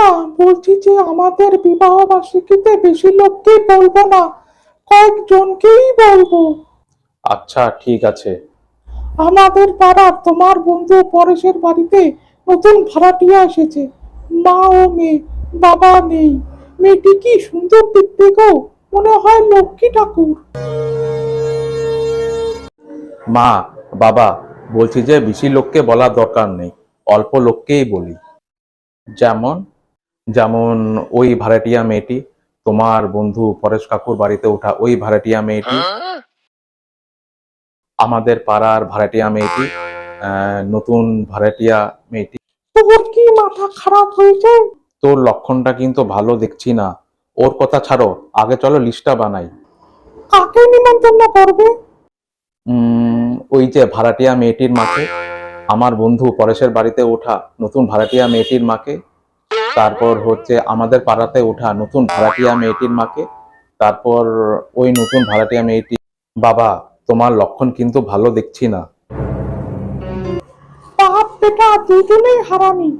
না বলছি যে আমাদের বিবাহ বার্ষিকীতে বেশি লোককে বলব না কয়েকজনকেই বলব। আচ্ছা ঠিক আছে। আমাদের পাড়ার তোমার বন্ধু পরেশের বাড়িতে নতুন ভাড়াটিয়া এসেছে। মা ও মেয়ে বাবা নেই। মেয়েটি কি সুন্দর দেখতে গো মনে হয় লক্ষ্মী ঠাকুর। মা বাবা বলছি যে বেশি লোককে বলার দরকার নেই অল্প লোককেই বলি। যেমন? যেমন ওই ভাড়াটিয়া মেয়েটি তোমার বন্ধু পরেশ কাকুর বাড়িতে ওঠা ওই ভাড়াটিয়া মেয়েটি আমাদের পাড়ার ভাড়াটিয়া মেয়েটি নতুন ভাড়াটিয়া মেয়েটি। তোর কি মাথা খারাপ হয়েছে? তোর লক্ষণটা কিন্তু ভালো দেখছি না। ওর কথা ছাড়ো আগে চলো লিস্টটা বানাই। কাকে নিমন্ত্রণ করবে? উম, ওই যে ভাড়াটিয়া মেয়েটির মাকে আমার বন্ধু পরেশের বাড়িতে ওঠা নতুন ভাড়াটিয়া মেয়েটির মাকে তারপর হচ্ছে আমাদের পাড়াতে ওঠা নতুন ভাড়াটিয়া মেয়েটির মাকে। তারপর ওই নতুন ভাড়াটিয়া মেয়েটি বাবা, তোমার লক্ষণ কিন্তু ভালো দেখছি না। বাপ বেটা, দুজনেই হারামি।